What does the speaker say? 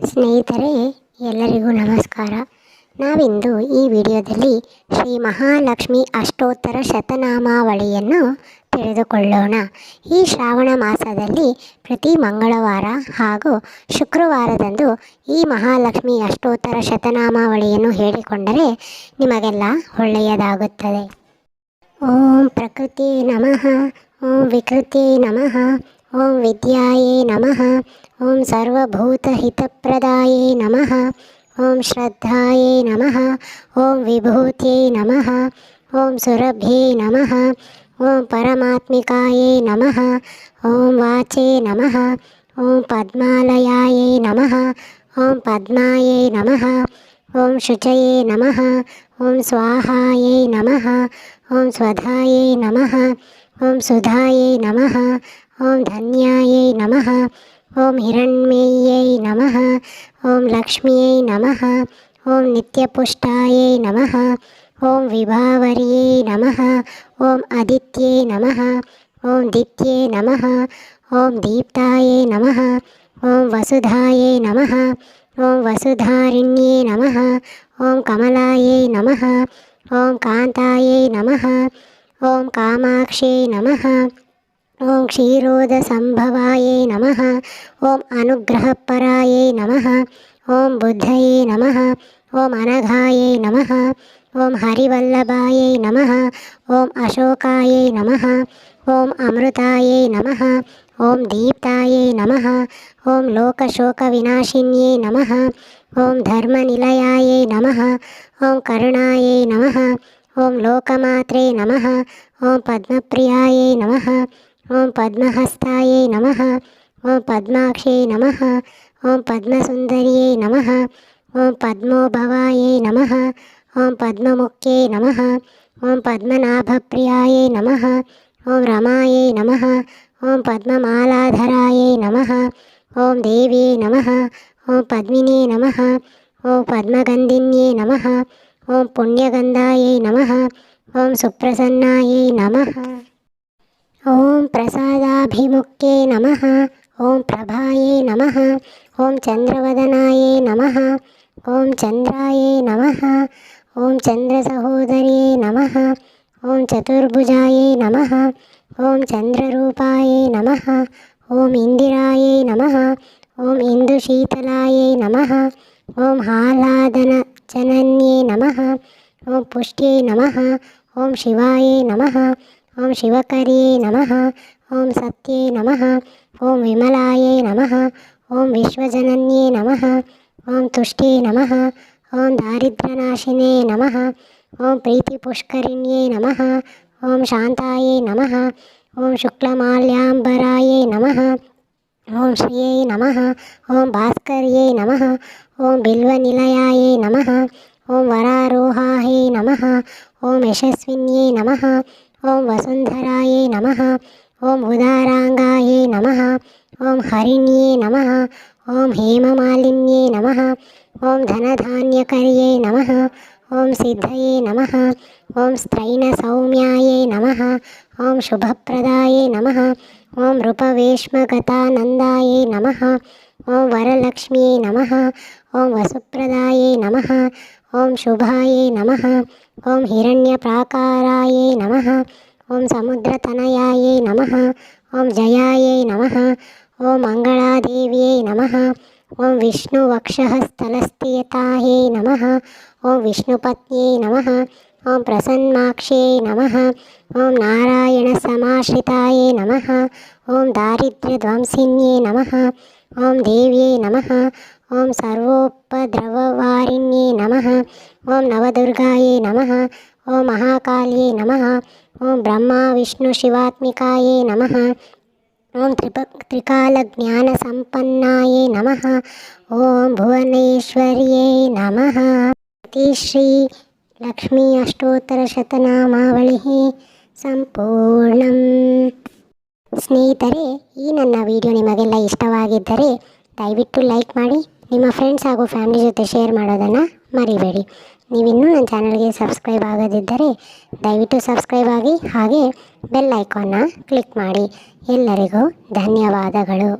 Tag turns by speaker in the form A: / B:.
A: ಸ್ನೇಹಿತರೆ, ಎಲ್ಲರಿಗೂ ನಮಸ್ಕಾರ. ನಾವಿಂದು ಈ ವಿಡಿಯೋದಲ್ಲಿ ಶ್ರೀ ಮಹಾಲಕ್ಷ್ಮಿ ಅಷ್ಟೋತ್ತರ ಶತನಾಮಾವಳಿಯನ್ನು ತಿಳಿದುಕೊಳ್ಳೋಣ. ಈ ಶ್ರಾವಣ ಮಾಸದಲ್ಲಿ ಪ್ರತಿ ಮಂಗಳವಾರ ಹಾಗೂ ಶುಕ್ರವಾರದಂದು ಈ ಮಹಾಲಕ್ಷ್ಮಿ ಅಷ್ಟೋತ್ತರ ಶತನಾಮಾವಳಿಯನ್ನು ಹೇಳಿಕೊಂಡರೆ ನಿಮಗೆಲ್ಲ ಒಳ್ಳೆಯದಾಗುತ್ತದೆ. ಓಂ ಪ್ರಕೃತಿ ನಮಃ, ಓಂ ವಿಕೃತಿ ನಮಃ. ओं विद्याये नमः ओं सर्वूतहितय नमः ओं श्रद्धाये नमः ओं विभूते नमः ओं सुरभ्ये नमः ओं परमात्मिकाये नमः ओं वाचे नमः ओं पद्मालयाये नमः ओं पद्माये नमः ओं शुचये नमः ओं स्वाहाये नमः ओं स्वधाये नमः ओं सुधाये नमः ఓం ధన్యాయై నమ ఓం హిరణ్మయ్యై నమ ఓం లక్ష్మ్యై నమ ఓం నిత్యపుష్టాయై నమ ఓం విభావర్యై నమ ఓం ఆదిత్యై నమ ఓం దిత్యై నమ ఓం దీప్తాయై నమ ఓం వసుధాయై నమ ఓం వసుధారిణ్యే నమ ఓం కమలాయై నమ ఓం కాంతాయై నమ ఓం కామాక్షే నమ ఓం క్షీరోద సంభవాయే నమ ఓం అనుగ్రహపరాయే నమ ఓం బుద్ధయే నమ ఓం అనఘాయే నమ ఓం హరివల్లభాయే నమ ఓం అశోకాయే నమ ఓం అమృతాయే నమ ఓం దీప్తాయే నమ ఓం లోకశోక వినాశిన్యే నమ ఓం ధర్మనిలయాయే నమ ఓం కరుణాయే నమ ఓం లోకమాత్రే నమ ఓం పద్మప్రియాయే నమ ఓం పద్మహస్తాయ నమ ఓం పద్మాక్షే నమ ఓం పద్మసుందర్యే నమ ఓం పద్మోభవాయ నమ ఓం పద్మముఖ్యే నమ ఓం పద్మనాభప్రియాయ నమ ఓం రమాయ నమ ఓం పద్మమాలాధరాయ నమ ఓం దేవే నమ ఓం పద్మినే నమ ఓం పద్మగంధిన్యే నమ ఓం పుణ్యగంధాయ నమ ఓం సుప్రసన్నాయ నమ ఓం ప్రసాదాభిముఖ్యే నమ ఓం ప్రభాయే నమ ఓం చంద్రవదనాయే నమ ఓం చంద్రాయే నమ ఓం చంద్రసహోదరే నమ ఓం చతుర్భుజాయే నమ ఓం చంద్రరూపాయే నమ ఓం ఇందిరాయే నమ ఓం ఇందుశీతలాయే నమ ఓం హాలాదన జనన్యే నమ ఓం పుష్ట్యే నమ ఓం శివాయే నమ ओम शिवकर्य नम ओं सत्य नम ओं विमलाय नम ओं विश्वजनन्ये नम ओं तुष्टे नम ओं दारिद्रनाशिने नम ओं प्रीतिपुष्क्ये नम ओं शांताय नम ओं शुक्लमाल्यांबराय नम ओं श्रिय नम ओं भास्कर नम ओं बिल्वनल नम ओं वरारोहाय नम ओं यशस्विन्े नम ओं वसुंधराय नम। ओं उदारांगा नम। ओं हरिण्ये नमः। ॐ नम नमः। ॐ नम नमः। ॐ सिद्धये नमः। ॐ स्त्रैणसौम्यायै नम। ॐ शुभप्रदायै नम। ॐ नृपवेश्मगतानन्दायै नम। ఓం వరలక్ష్మియే నమ. ఓం వసుప్రదాయే నమ. ఓం శుభాయే నమ. ఓం హిరణ్య ప్రాకారాయే నమ. ఓం సముద్రతనయాయే నమ. ఓం జయాయే నమ. ఓం మంగళాదేవ్యే నమ. ఓం విష్ణువక్షస్థలస్థియతాయే నమ. ఓం విష్ణుపత్యే నమ. ఓం ప్రసన్మాక్షే నమ. ఓం నారాయణ సమాశ్రితాయే నమ. ఓం దారిద్ర్యధ్వంసిన్యే నమ. ఓం దేవ్యే నమ. ఓం సర్వోపద్రవవారిణ్యే నమ. ఓం నవదుర్గాయే నమ. ఓం మహాకాళ్యే నమ. ఓం బ్రహ్మ విష్ణు శివాత్మికాయే నమ. ఓం త్రిప త్రికాలజ్ఞానసంపన్నాయ నమ. ఓం భువనేశ్వర్యై నమ. శ్రీ ಲಕ್ಷ್ಮೀ ಅಷ್ಟೋತ್ತರ ಶತನಾಮಾವಳಿ ಸಂಪೂರ್ಣಂ. ಸ್ನೇಹಿತರೆ, ಈ ನನ್ನ ವಿಡಿಯೋ ನಿಮಗೆಲ್ಲ ಇಷ್ಟವಾಗಿದ್ದರೆ ದಯವಿಟ್ಟು ಲೈಕ್ ಮಾಡಿ, ನಿಮ್ಮ ಫ್ರೆಂಡ್ಸ್ ಹಾಗೂ ಫ್ಯಾಮಿಲಿ ಜೊತೆ ಶೇರ್ ಮಾಡೋದನ್ನು ಮರಿಬೇಡಿ. ನೀವಿನ್ನೂ ನನ್ನ ಚಾನಲ್ಗೆ ಸಬ್ಸ್ಕ್ರೈಬ್ ಆಗದಿದ್ದರೆ ದಯವಿಟ್ಟು ಸಬ್ಸ್ಕ್ರೈಬ್ ಆಗಿ ಹಾಗೆ ಬೆಲ್ ಐಕಾನ್ನ ಕ್ಲಿಕ್ ಮಾಡಿ. ಎಲ್ಲರಿಗೂ ಧನ್ಯವಾದಗಳು.